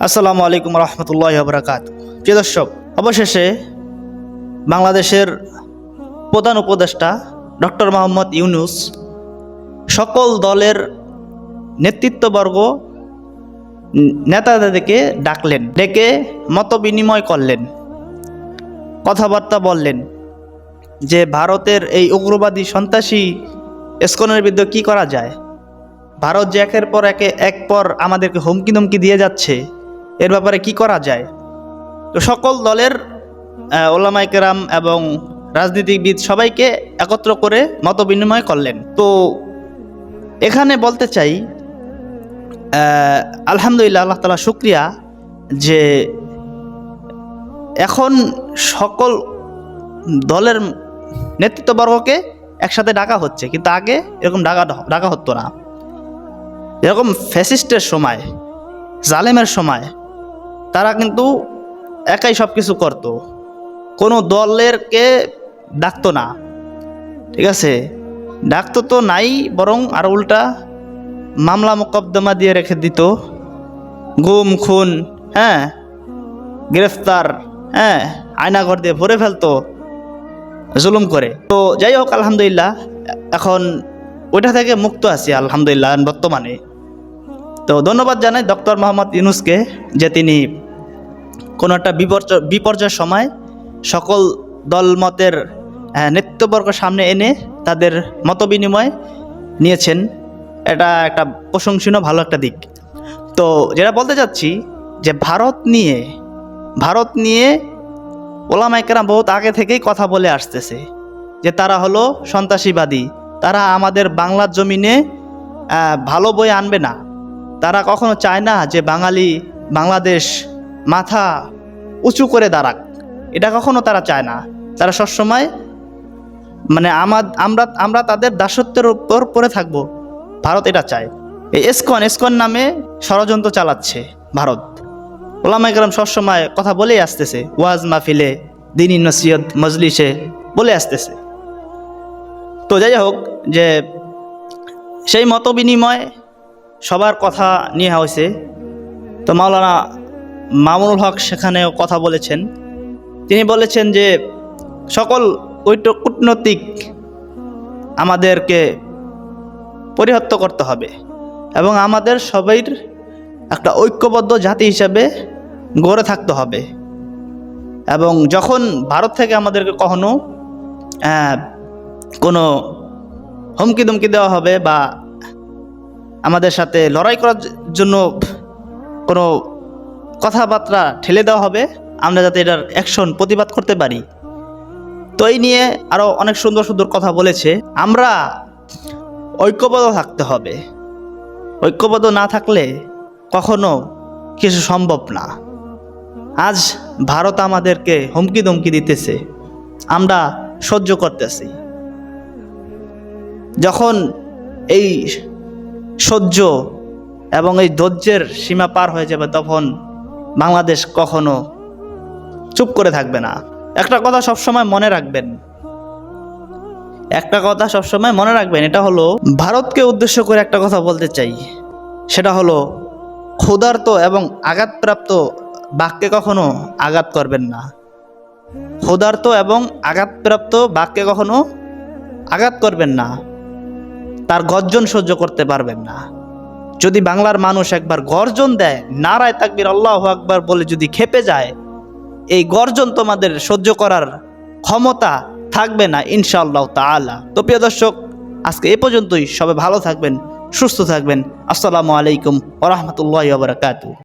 আসসালামু আলাইকুম রহমতুল্লাহ বরাকাত প্রিয় দর্শক, অবশেষে বাংলাদেশের প্রধান উপদেষ্টা ডক্টর মোহাম্মদ ইউনুস সকল দলের নেতৃত্ববর্গ নেতাদেরকে ডাকলেন, ডেকে মত বিনিময় করলেন, কথাবার্তা বললেন যে ভারতের এই উগ্রবাদী সন্ত্রাসী ইস্কনের বিরুদ্ধে কী করা যায়? ভারত যে একের পর একে এক পর আমাদেরকে হুমকি ধমকি দিয়ে যাচ্ছে এর ব্যাপারে কি করা যায়? তো সকল দলের আহ, ওলামাই কেরাম এবং রাজনীতিবিদ সবাইকে একত্র করে মত বিনিময় করলেন। তো এখানে বলতে চাই আলহামদুলিল্লাহ আল্লাহ তালা শুক্রিয়া যে এখন সকল দলের নেতৃত্ববর্গকে একসাথে ডাকা হচ্ছে। কিন্তু আগে এরকম ডাকা ডাকা হতো না। এরকম ফ্যাসিস্টের সময় জালেমের সময় তারা কিন্তু একাই সব কিছু করতো। কোনো দলেরকে ডাকতো না। ঠিক আছে? ডাকতো তো নাই, বরং আর উল্টা মামলা মোকদ্দমা দিয়ে রেখে দিত। গুম, খুন হ্যাঁ? গ্রেফতার হ্যাঁ? আয়নাঘর দিয়ে ভরে ফেলতো। জুলুম করে। তো যাই হোক, আলহামদুলিল্লাহ, এখন ওইটা থেকে মুক্ত আছি, আলহামদুলিল্লাহ, বর্তমানে। তো ধন্যবাদ জানাই ডক্টর মোহাম্মদ ইউনুসকে যে তিনি কোনো একটা বিপর্যয় বিপর্যয়ের সময় সকল দলমতের আহ, নেতৃত্ববর্গ সামনে এনে তাদের মত বিনিময় নিয়েছেন। এটা একটা প্রশংসনীয় ভালো একটা দিক। তো যেটা বলতে চাচ্ছি যে ভারত নিয়ে ভারত নিয়ে ওলামাইকেরা বহুত আগে থেকেই কথা বলে আসতেছে যে তারা হলো সন্ত্রাসীবাদী। তারা আমাদের বাংলার জমিনে ভালো বই আনবে না। তারা কখনো চায় না যে বাঙালি বাংলাদেশ মাথা উঁচু করে দাঁড়াক। এটা কখনো তারা চায় না। তারা সবসময় মানে আমার আমরা আমরা তাদের দাসত্বের উপর পড়ে থাকব। ভারত এটা চায়। এই এসকন এসকন নামে ষড়যন্ত্র চালাচ্ছে ভারত। ওলামা একরাম সবসময় কথা বলেই আসতেছে। ওয়াজ মাহফিলে, দিনী নসিয়ত মজলিসে বলে আসতেছে। তো যাই হোক যে সেই মত বিনিময় সবার কথা নিয়ে হয়েছে। তো মাওলানা মামুনুল হক সেখানেও কথা বলেছেন। তিনি বলেছেন যে, সকল ঐট কূটনৈতিক আমাদেরকে পরিহত্য করতে হবে এবং আমাদের সবাইর একটা ঐক্যবদ্ধ জাতি হিসাবে গড়ে থাকতে হবে। এবং যখন ভারত থেকে আমাদেরকে কখনো কোনো হুমকি দুমকি দেওয়া হবে বা আমাদের সাথে লড়াই করার জন্য কোনো কথাবার্তা ঠেলে দেওয়া হবে, আমরা যাতে এটার অ্যাকশন প্রতিবাদ করতে পারি। তো এই নিয়ে আরও অনেক সুন্দর সুন্দর কথা বলেছে। আমরা ঐক্যবদ্ধ থাকতে হবে। ঐক্যবদ্ধ না থাকলে কখনো কিছু সম্ভব না। আজ ভারত আমাদেরকে হুমকি ধমকি দিতেছে। আমরা সহ্য করতেছি। যখন এই সহ্য এবং এই ধৈর্যের সীমা পার হয়ে যাবে, তখন বাংলাদেশ কখনো চুপ করে থাকবে না। একটা কথা সবসময় মনে রাখবেন। একটা কথা সবসময় মনে রাখবেন, এটা হলো ভারতকে উদ্দেশ্য করে একটা কথা বলতে চাই। সেটা হলো ক্ষুধার্ত এবং আঘাতপ্রাপ্ত বাক্যে কখনো আঘাত করবেন না। ক্ষুধার্ত এবং আঘাতপ্রাপ্ত বাক্যে কখনো আঘাত করবেন না। তার গর্জন সহ্য করতে পারবেন না। যদি বাংলার মানুষ একবার গর্জন দেয়, নারায় তাকবির, আল্লাহ আকবার বলে যদি খেপে যায়, এই গর্জন তোমাদের সহ্য করার ক্ষমতা থাকবে না, ইনশাআল্লাহ তালা তো প্রিয় দর্শক, আজকে এ পর্যন্তই। সবাই ভালো থাকবেন, সুস্থ থাকবেন। আসসালামু আলাইকুম ওরহমতুল্লাহ বারকাতু